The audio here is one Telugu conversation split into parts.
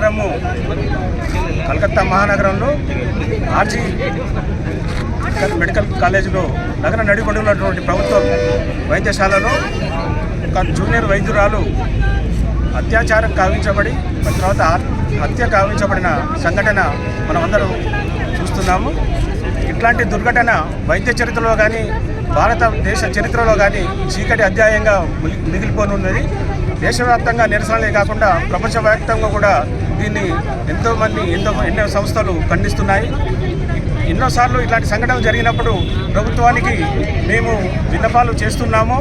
శనివారము కలకత్తా మహానగరంలో ఆర్జీ మెడికల్ కాలేజీలో నగర నడిపడున్నటువంటి ప్రభుత్వ వైద్యశాలలో ఒక జూనియర్ వైద్యురాలు అత్యాచారం కావించబడి ఆ తర్వాత హత్య కావించబడిన సంఘటన మనమందరం చూస్తున్నాము. ఇట్లాంటి దుర్ఘటన వైద్య చరిత్రలో కానీ భారతదేశ చరిత్రలో కానీ చీకటి అధ్యాయంగా మిగిలిపోనున్నది. దేశవ్యాప్తంగా నిరసనలే కాకుండా ప్రపంచవ్యాప్తంగా కూడా దీన్ని ఎంతోమంది ఎంతో ఎన్నో సంస్థలు ఖండిస్తున్నాయి. ఎన్నోసార్లు ఇలాంటి సంఘటనలు జరిగినప్పుడు ప్రభుత్వానికి మేము విన్నపాలు చేస్తున్నాము.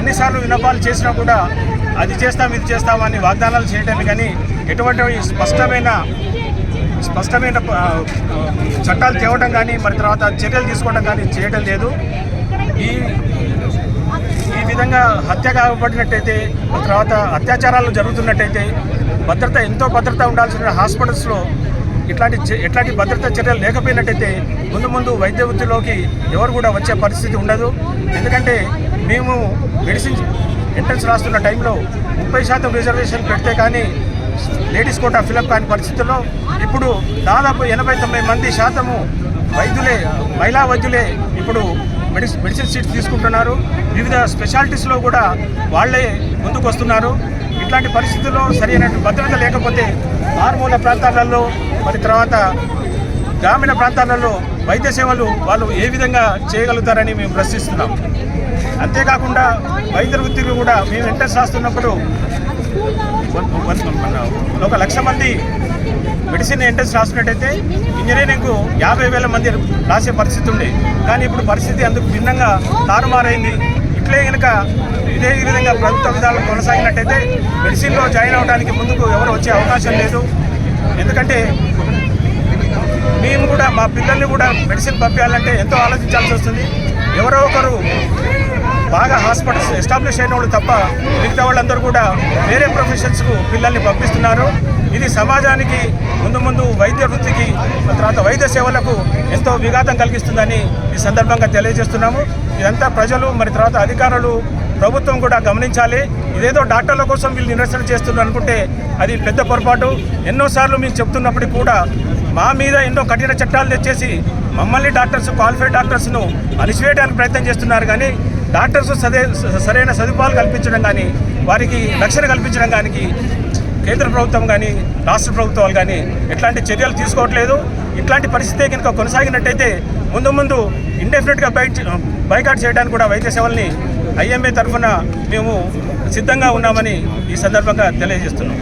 ఎన్నిసార్లు విన్నపాలు చేసినా కూడా అది చేస్తాం ఇది చేస్తామని వాగ్దానాలు చేయటం కానీ ఎటువంటి స్పష్టమైన స్పష్టమైన చట్టాలు తేవడం కానీ మరి తర్వాత చర్యలు తీసుకోవడం కానీ చేయడం లేదు. ఈ ఈ విధంగా హత్య కాబడినట్టయితే తర్వాత అత్యాచారాలు జరుగుతున్నట్టయితే భద్రత ఎంతో భద్రత ఉండాల్సిన హాస్పిటల్స్లో ఇట్లాంటి ఇట్లాంటి ఎట్లాంటి భద్రతా చర్యలు లేకపోయినట్టయితే ముందు ముందు వైద్య వృత్తిలోకి ఎవరు కూడా వచ్చే పరిస్థితి ఉండదు. ఎందుకంటే మేము మెడిసిన్ ఎంట్రన్స్ రాస్తున్న టైంలో ముప్పై శాతం రిజర్వేషన్ పెడితే కానీ లేడీస్ కోటా ఫిలప్ కాని పరిస్థితుల్లో ఇప్పుడు దాదాపు ఎనభై తొంభై మంది శాతము వైద్యులే మహిళా వైద్యులే ఇప్పుడు మెడిసిన్ మెడిసిన్ సీట్స్ తీసుకుంటున్నారు. వివిధ స్పెషాలిటీస్లో కూడా వాళ్ళే ముందుకు వస్తున్నారు ఇట్లాంటి పరిస్థితుల్లో సరైన భద్రత లేకపోతే మారుమూల ప్రాంతాలలో మరి తర్వాత గ్రామీణ ప్రాంతాలలో వైద్య సేవలు వాళ్ళు ఏ విధంగా చేయగలుగుతారని మేము ప్రశ్నిస్తున్నాం. అంతేకాకుండా వైద్య వృత్తిలో కూడా మేము ఎంట్రెన్స్ రాస్తున్నప్పుడు మన ఒక లక్ష మంది మెడిసిన్ ఎంట్రెన్స్ రాసినట్టయితే ఇంజనీరింగ్కు యాభై వేల మంది రాసే పరిస్థితి ఉండే. కానీ ఇప్పుడు పరిస్థితి అందుకు భిన్నంగా తారుమారైంది. ఇట్లే కనుక ఇదే విధంగా ప్రభుత్వ విధాలు కొనసాగినట్టయితే మెడిసిన్లో జాయిన్ అవ్వడానికి ముందుకు ఎవరు వచ్చే అవకాశం లేదు. ఎందుకంటే మేము కూడా మా పిల్లల్ని కూడా మెడిసిన్ పంపించాలంటే ఎంతో ఆలోచించాల్సి వస్తుంది. ఎవరో ఒకరు బాగా హాస్పిటల్స్ ఎస్టాబ్లిష్ అయిన వాళ్ళు తప్ప మిగతా వాళ్ళందరూ కూడా వేరే ప్రొఫెషన్స్కు పిల్లల్ని పంపిస్తున్నారు. ఇది సమాజానికి ముందు ముందు వైద్య వృత్తికి తర్వాత వైద్య సేవలకు ఎంతో విఘాతం కలిగిస్తుందని ఈ సందర్భంగా తెలియజేస్తున్నాము. ఇదంతా ప్రజలు మరి తర్వాత అధికారులు ప్రభుత్వం కూడా గమనించాలి. ఇదేదో డాక్టర్ల కోసం వీళ్ళు నిరసన చేస్తున్నారు అనుకుంటే అది పెద్ద పొరపాటు. ఎన్నోసార్లు మేము చెప్తున్నప్పటికీ కూడా మా మీద ఎన్నో కఠిన చట్టాలు తెచ్చేసి మమ్మల్ని డాక్టర్స్ క్వాలిఫైడ్ డాక్టర్స్ను అణిచివేయడానికి ప్రయత్నం చేస్తున్నారు. కానీ డాక్టర్స్ సదే సరైన సదుపాయాలు కల్పించడం కానీ వారికి రక్షణ కల్పించడం కానీ కేంద్ర ప్రభుత్వం కానీ రాష్ట్ర ప్రభుత్వాలు కానీ ఎట్లాంటి చర్యలు తీసుకోవట్లేదు. ఇట్లాంటి పరిస్థితి కనుక కొనసాగినట్టయితే ముందు ముందు ఇండెఫినెట్గా బయట బైకాట్ చేయడానికి కూడా వైద్య సేవల్ని ఐఎంఏ తరఫున మేము సిద్ధంగా ఉన్నామని ఈ సందర్భంగా తెలియజేస్తున్నాం.